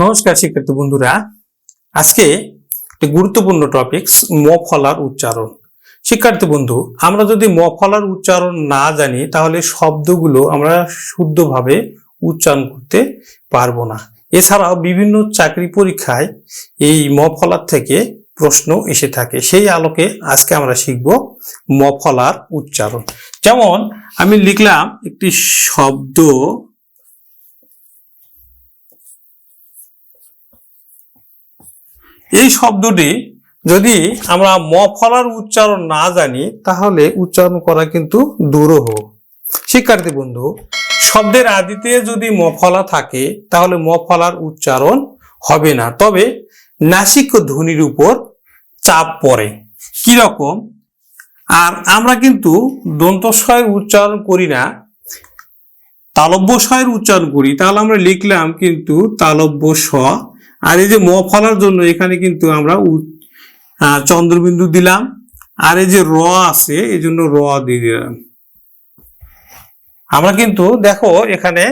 নমস্কার শিক্ষার্থী বন্ধুরা। আজকে একটি গুরুত্বপূর্ণ টপিকস ম ফলার উচ্চারণ। শিক্ষার্থী বন্ধু, আমরা যদি ম ফলার উচ্চারণ না জানি, তাহলে শব্দগুলো আমরা শুদ্ধভাবে উচ্চারণ করতে পারব না। এছাড়াও বিভিন্ন চাকরি পরীক্ষায় এই ম ফলার থেকে প্রশ্ন এসে থাকে। সেই আলোকে আজকে আমরা শিখব ম ফলার উচ্চারণ। যেমন, আমি লিখলাম একটি শব্দ এই শব্দটি যদি আমরা ম ফলার উচ্চারণ না জানি, তাহলে উচ্চারণ করা কিন্তু দুরূহ। শিক্ষার্থী বন্ধু, শব্দের আদিতে যদি ম ফলা থাকে, তাহলে ম ফলার উচ্চারণ হবে না। তবে নাসিক ধ্বনির উপর চাপ পড়ে। রকম? আর আমরা কিন্তু দন্তস্বয়ের উচ্চারণ করি না তালব্য স্বয়ের উচ্চারণ করি। তাহলে আমরা লিখলাম কিন্তু তালব্য স আর এই যে ম ফলার জন্য এখানে কিন্তু আমরা চন্দ্রবিন্দু দিলাম। আর এই যে র আছে এই জন্য র দিয়ে দিলাম। আমরা কিন্তু দেখো এখানে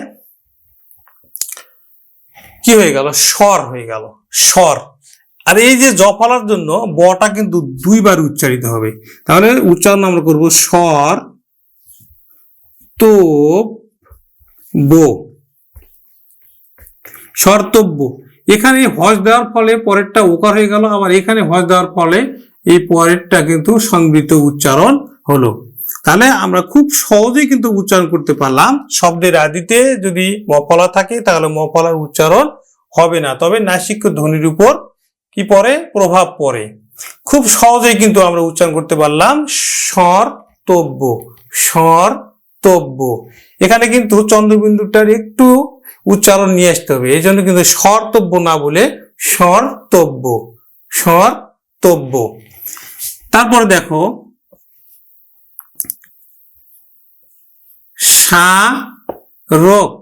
কি হয়ে গেল? স্বর হয়ে গেল। স্বর। আর এই যে জ ফলার জন্য বটা কিন্তু দুইবার উচ্চারিত হবে। তাহলে উচ্চারণ আমরা করব স্বর তো বো। শর্তব্য এখানে হজ দেওয়ার ফলে পরেরটা ওকার হয়ে গেল। আবার এখানে হজ দেওয়ার ফলে এই পরেরটা কিন্তু সংবৃত উচ্চারণ হলো। তাহলে আমরা খুব সহজেই কিন্তু উচ্চারণ করতে পারলাম। শব্দের আদিতে যদি মফলা থাকে, তাহলে মফলার উচ্চারণ হবে না। তবে নাসিক ধ্বনির উপর কি পড়ে? প্রভাব পড়ে। খুব সহজেই কিন্তু আমরা উচ্চারণ করতে পারলাম স্বরতব্য। স্বরতব্য এখানে কিন্তু চন্দ্রবিন্দুটার একটু উচ্চারণ নিয়ে আসতে হবে। এই জন্য কিন্তু স্বরতব্য না বলে স্বরতব্য স্বরতব্য তারপর দেখো রোগ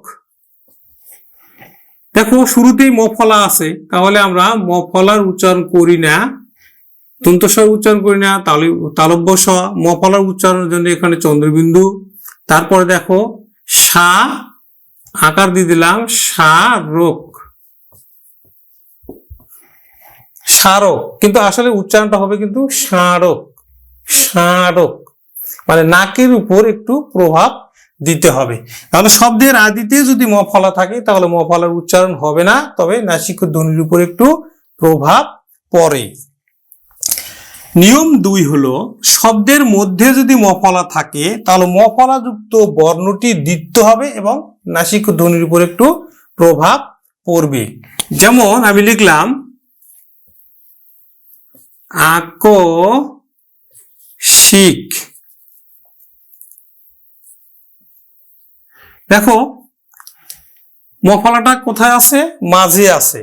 দেখো, শুরুতেই মফলা আছে, তাহলে আমরা মফলার উচ্চারণ করি না দন্তস্বর উচ্চারণ করি না, তালু, তালব্য স মফলার উচ্চারণের জন্য এখানে চন্দ্রবিন্দু তারপরে দেখো, সা, আকার দিয়ে দিলাম সারক সারক কিন্তু আসলে উচ্চারণটা হবে কিন্তু সারক সারক মানে নাকের উপর একটু প্রভাব দিতে হবে। তাহলে শব্দের আদিতে যদি ম ফলা থাকে, তাহলে ম ফলার উচ্চারণ হবে না, তবে নাসিক ধ্বনির উপর একটু প্রভাব পড়ে। নিয়ম দুই হলো, শব্দের মধ্যে যদি মফলা থাকে, তাহলে মফলা যুক্ত বর্ণটি দিতে হবে এবং নাসিক ধ্বনির উপর একটু প্রভাব পড়বে। যেমন আমি লিখলাম আক শিখ দেখো, মফলাটা কোথায় আছে? মাঝে আছে।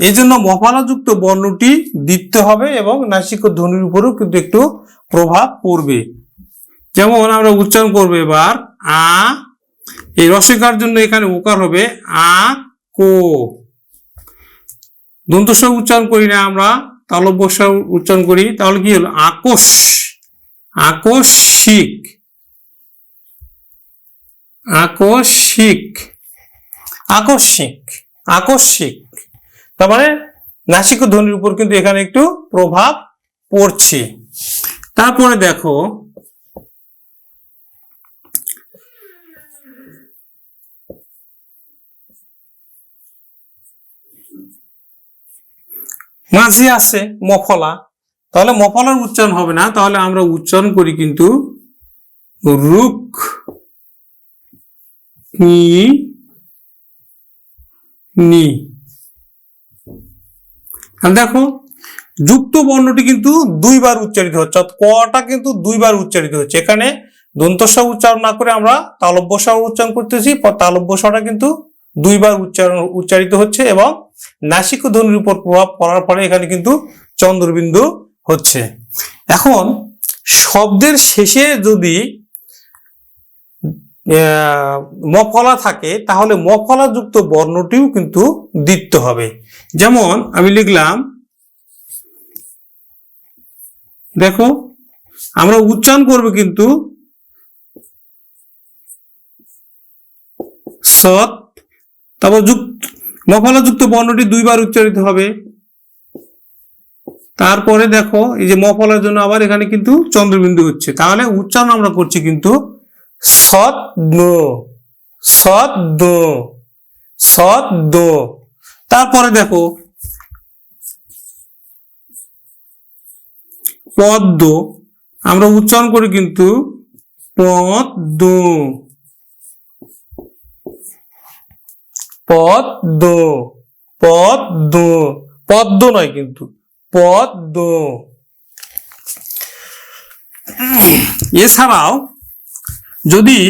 এই জন্য মফলাযুক্ত বর্ণটি দিতে হবে এবং নাসিক ধ্বনির উপরও কিন্তু একটু প্রভাব পড়বে। যেমন আমরা উচ্চারণ করব এবার, আ, এই রসিকার জন্য এখানে ওকার হবে, আ, কো। দন্তস্ব উচ্চারণ করি না আমরা, তালব্য স্ব উচ্চারণ করি, তাহলে কি হলো? আকোষ আকস্মিক আকস্মিক আকস্মিক আকস্মিক তার মানে নাসিক ধ্বনির উপর কিন্তু এখানে একটু প্রভাব পড়ছে। তারপরে দেখো, মাঝে আছে মফলা। তাহলে মফলার উচ্চারণ হবে না, তাহলে আমরা উচ্চারণ করি কিন্তু রুক নি নি। দেখো, যুক্ত বর্ণটি কিন্তু দুইবার উচ্চারিত হচ্ছে কটা কিন্তু দুইবার উচ্চারিত হচ্ছে। এখানে দন্তস্ব উচ্চারণ না করে আমরা তালব্য স্ব উচ্চারণ করতেছি তালব্য স্বটা কিন্তু দুইবার উচ্চারণ, উচ্চারিত হচ্ছে এবং নাসিক ধ্বনির উপর প্রভাব পড়ার ফলে এখানে কিন্তু চন্দ্রবিন্দু হচ্ছে। এখন, শব্দের শেষে যদি মফলা থাকে, তাহলে মফলা যুক্ত বর্ণটিও কিন্তু দিতে হবে। যেমন আমি লিখলাম, দেখো, আমরা উচ্চারণ করব কিন্তু সৎ, তারপর যুক্ত, মফলাযুক্ত বর্ণটি দুইবার উচ্চারিত হবে। তারপরে দেখো, এই যে মফলার জন্য আবার এখানে কিন্তু চন্দ্রবিন্দু হচ্ছে। তাহলে উচ্চারণ আমরা করছি কিন্তু সৎ সদ্দ সদ্দ তারপরে দেখো, পদ্ম, আমরা উচ্চারণ করি কিন্তু পদ্ম। পদ্ম পদ্ম। পদ্ম নয় কিন্তু, পদ্ম। এছাড়াও যদি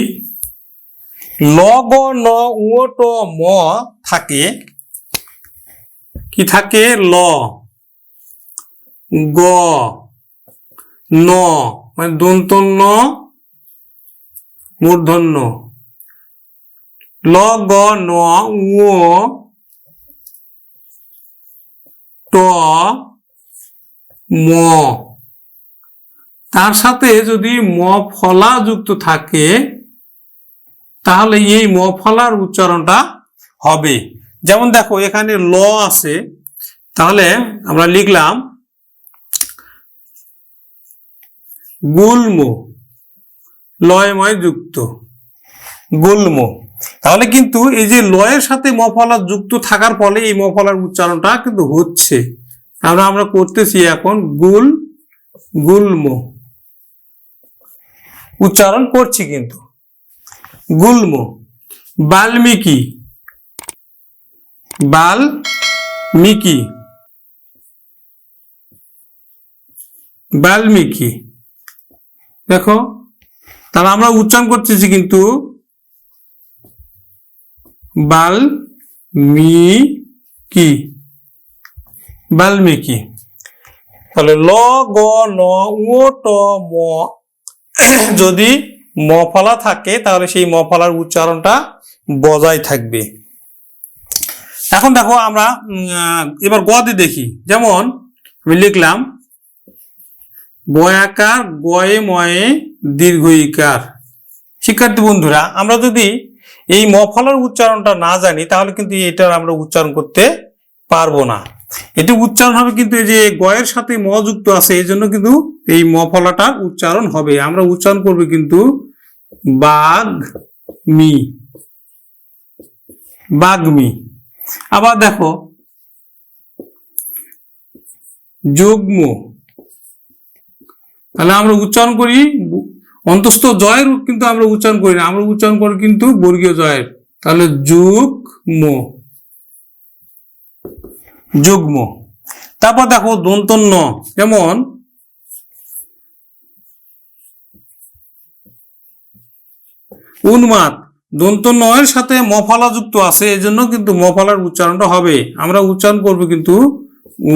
ল গ ন উ ট ম থাকে, কি থাকে? ল। গ। ন। মানে দন্তন্য, মূর্ধন্য। ল গ ন উ ট ম। তার সাথে যদি ম ফলা যুক্ত থাকে, তাহলে এই মফলার উচ্চারণটা হবে। যেমন দেখো, এখানে ল আছে, তাহলে আমরা লিখলাম, গুল্ম লয়ময় যুক্ত, গুল্ম। তাহলে কিন্তু এই যে লয়ের সাথে মফলা যুক্ত থাকার ফলে এই মফলার উচ্চারণটা কিন্তু হচ্ছে। আমরা আমরা করতেছি এখন গুল, গুল্ম। উচ্চারণ করছি কিন্তু। গুল্ম, বাল্মীকি বাল্মীকি বাল্মীকি। দেখো, তাহলে আমরা উচ্চারণ করতেছি কিন্তু বাল মি কি বাল্মীকি। তাহলে ল, গ, ন, উ, ট, ম যদি মফলা থাকে, তাহলে সেই মফলার উচ্চারণটা বজায় থাকবে। এখন দেখো আমরা এবার গদে দেখি। যেমন আমি লিখলাম, বয়াকার গয়ে ময়ে দীর্ঘ ইকার শিক্ষার্থী বন্ধুরা, আমরা যদি এই মফলার উচ্চারণটা না জানি, তাহলে কিন্তু এটার আমরা উচ্চারণ করতে পারব না। এটি উচ্চারণ হবে কিন্তু এই যে গয়ের সাথে ম যুক্ত আছে, এই জন্য কিন্তু এই মফলাটার উচ্চারণ হবে। আমরা উচ্চারণ করবে কিন্তু বাঘ মি। বাগ্মি আবার দেখো, যুগ্ম। তাহলে আমরা উচ্চারণ করি অন্তস্থ জয়ের, কিন্তু আমরা উচ্চারণ করি না। আমরা উচ্চারণ করি কিন্তু বর্গীয় জয়ের। তাহলে যুগ্ম। যুগ্ম। তারপর দেখো দন্তন্য, যেমন উন্মাদ। দন্ত নয়ের সাথে মফলা যুক্ত আছে এই জন্য কিন্তু মফলার উচ্চারণটা হবে। আমরা উচ্চারণ করব কিন্তু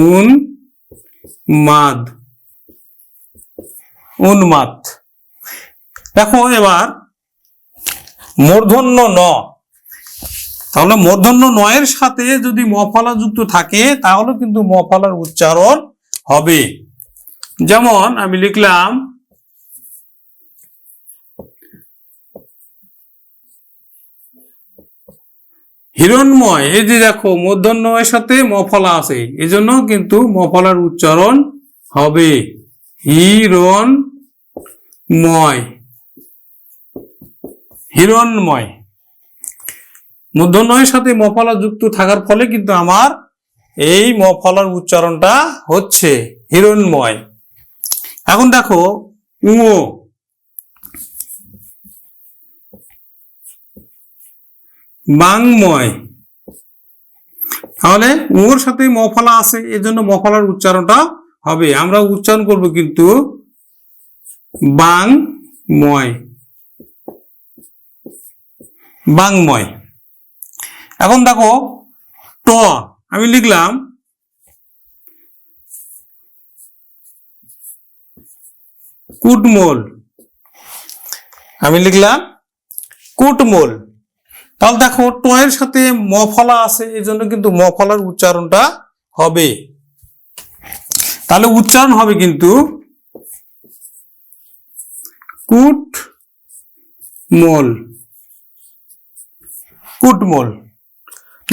উন মাদ উন্মাদ। দেখো এবার মূর্ধন্য ন। তাহলে মূর্ধন্য নয়ের সাথে যদি মফলা যুক্ত থাকে, তাহলে কিন্তু মফলার উচ্চারণ হবে। যেমন আমি লিখলাম, হিরণময়, এই যে দেখো মূর্ধন্যয়ের সাথে মফলা আছে, এজন্য কিন্তু মফলার উচ্চারণ হবে। হিরণময় হিরণময়। মূর্ধন্যয়ের সাথে মফলা যুক্ত থাকার ফলে কিন্তু আমার এই মফলার উচ্চারণটা হচ্ছে হিরণময়। এখন দেখো উঁ বাংময়। তাহলে উঁর সাথে মফলা আছে, এজন্য মফলার উচ্চারণটা হবে। আমরা উচ্চারণ করব কিন্তু বাংময়। বাংময়। এখন দেখো, ট, আমি লিখলাম, কুটমোল। আমি লিখলাম, কুটমোল। তাহলে দেখো টয়ের সাথে মফলা আছে, এই জন্য কিন্তু মফলার উচ্চারণটা হবে। তাহলে উচ্চারণ হবে কিন্তু কুট মোল কুটমোল।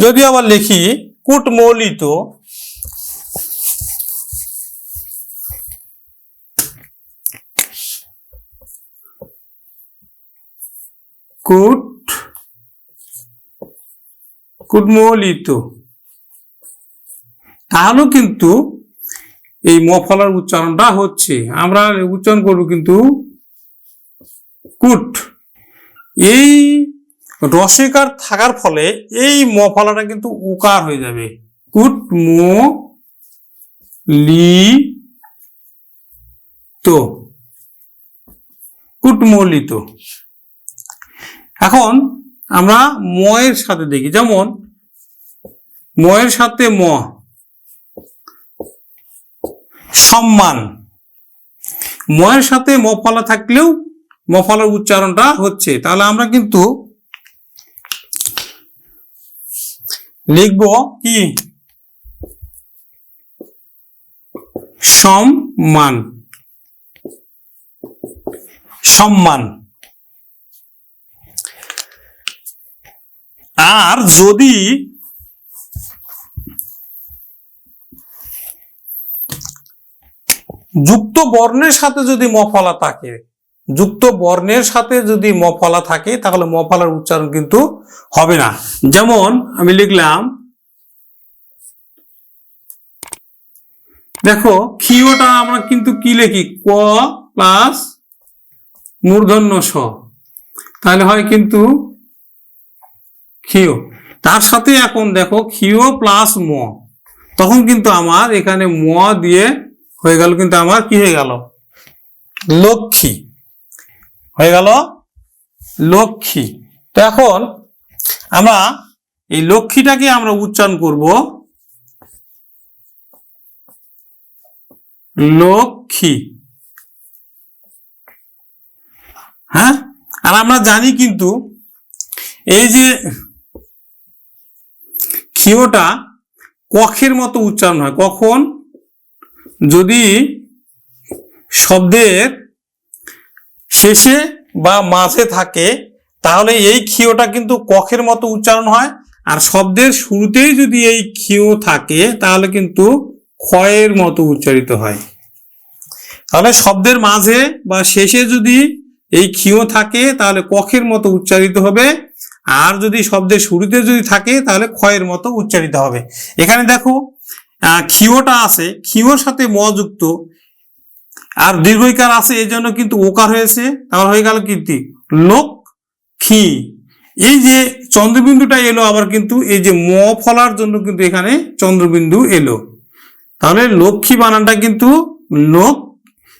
যদি আবার লিখি কুটমৌলিত, কুট, কুটমৌলিত, তাহলেও কিন্তু এই মফলার উচ্চারণটা হচ্ছে। আমরা উচ্চারণ করব কিন্তু কুট। এই রসিকার থাকার ফলে এই মফলাটা কিন্তু উকার হয়ে যাবে। কুট মো লি তো। কুটমলিত এখন আমরা ময়ের সাথে দেখি। যেমন, ময়ের সাথে ম। সম্মান। ময়ের সাথে মফলা থাকলেও মফলার উচ্চারণটা হচ্ছে। তাহলে আমরা কিন্তু লিখব কি? সম্মান। সম্মান। আর যদি যুক্ত বর্ণের সাথে যদি মফলা থাকে যুক্ত বর্ণের সাথে যদি মফলা থাকে, তাহলে মফলার উচ্চারণ কিন্তু হবে না। যেমন আমি লিখলাম, দেখো, ক্ষীয়টা আমরা কিন্তু কি লিখি? ক প্লাস মূর্ধন্য স। তাহলে হয় কিন্তু ক্ষীয়। তার সাথে এখন দেখো, ক্ষীয় প্লাস ম। তখন কিন্তু আমার এখানে ম দিয়ে হয়ে গেল, কিন্তু আমার কি হয়ে গেল? লক্ষ্মী। হয়ে গেল লক্ষ্মী। তো এখন আমরা এই লক্ষ্মীটাকে আমরা উচ্চারণ করব লক্ষ্মী। হ্যাঁ? আর আমরা জানি কিন্তু এই যে ক্ষীয়টা কখের মতো উচ্চারণ হয়। কখন? যদি শব্দের শেষে বা মাঝে থাকে, তাহলে এই ক্ষীয়টা কিন্তু কখের মতো উচ্চারণ হয়। আর শব্দের শুরুতেই যদি এই ক্ষীয় থাকে, তাহলে কিন্তু ক্ষয়ের মতো উচ্চারিত হয়। তাহলে শব্দের মাঝে বা শেষে যদি এই ক্ষীয় থাকে, তাহলে কখের মতো উচ্চারিত হবে। আর যদি শব্দের শুরুতে যদি থাকে, তাহলে ক্ষয়ের মতো উচ্চারিত হবে। এখানে দেখো ক্ষীয়টা আছে। ক্ষীয়র সাথে ম যুক্ত। আর দীর্ঘইকার আছে এই জন্য কিন্তু ওকার হয়েছে। তাহলে হয়ে গেল কীর্তি। লোক খি এই যে চন্দ্রবিন্দুটা এলো আবার কিন্তু এই যে ম ফলার জন্য কিন্তু এখানে চন্দ্রবিন্দু এলো। তাহলে লক্ষ্মী বানানটা কিন্তু লোক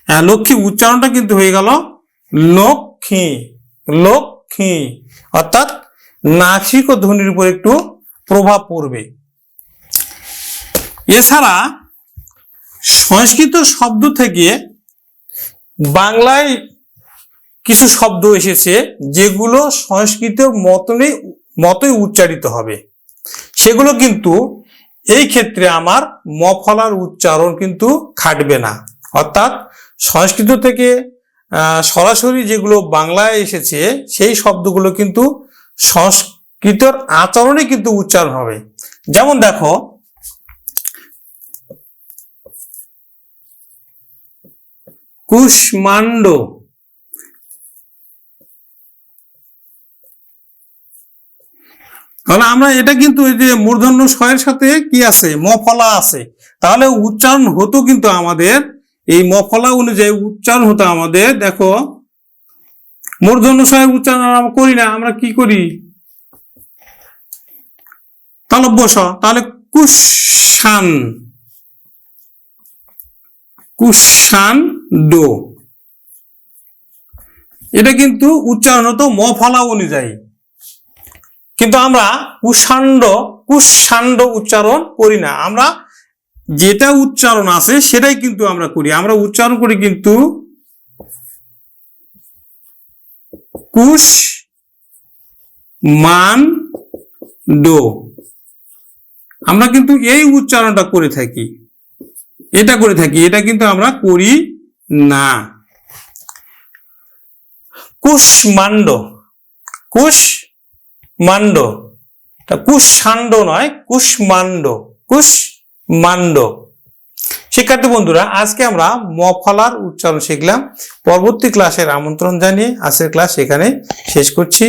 হ্যাঁ, লক্ষ্মী উচ্চারণটা কিন্তু হয়ে গেল লক্ষ্মী লক্ষ্মী। অর্থাৎ নাসিক ও ধ্বনির উপর একটু প্রভাব পড়বে। এছাড়া সংস্কৃত শব্দ থেকে বাংলায় কিছু শব্দ এসেছে যেগুলো সংস্কৃত মতনই, মতোই উচ্চারিত হবে। সেগুলো কিন্তু এই ক্ষেত্রে আমার মফলার উচ্চারণ কিন্তু খাটবে না। অর্থাৎ সংস্কৃত থেকে সরাসরি যেগুলো বাংলায় এসেছে, সেই শব্দগুলো কিন্তু সংস্কৃতর আচরণে কিন্তু উচ্চারণ হবে। যেমন দেখো কুষ্মাণ্ড। তাহলে আমরা এটা কিন্তু এই যে মূর্ধন্য স্বয়ের সাথে কি আছে? মফলা আছে। তাহলে উচ্চারণ হতো কিন্তু আমাদের, এই মফলা অনুযায়ী উচ্চারণ হতো আমাদের, দেখো। মূর্ধন্য স্বয়ের উচ্চারণ আমরা করি না, আমরা কি করি? তালব্য স তাহলে কুষান কুষান ডো এটা কিন্তু উচ্চারণ হতো মফলা অনুযায়ী। কিন্তু আমরা কুষাণ্ড কুষাণ্ড উচ্চারণ করি না। আমরা যেটা উচ্চারণ আছে সেটাই কিন্তু আমরা করি। আমরা উচ্চারণ করি কিন্তু কুশ মান ডো আমরা কিন্তু এই উচ্চারণটা করে থাকি। এটা করে থাকি, এটা কিন্তু আমরা করি না। কুষ্মাণ্ড কুশ মাণ্ড তা কুষাণ্ড নয়, কুষ্মাণ্ড কুষ্মাণ্ড। শিক্ষার্থী বন্ধুরা, আজকে আমরা মফলার উচ্চারণ শিখলাম। পরবর্তী ক্লাসের আমন্ত্রণ জানিয়ে আজকের ক্লাস এখানে শেষ করছি।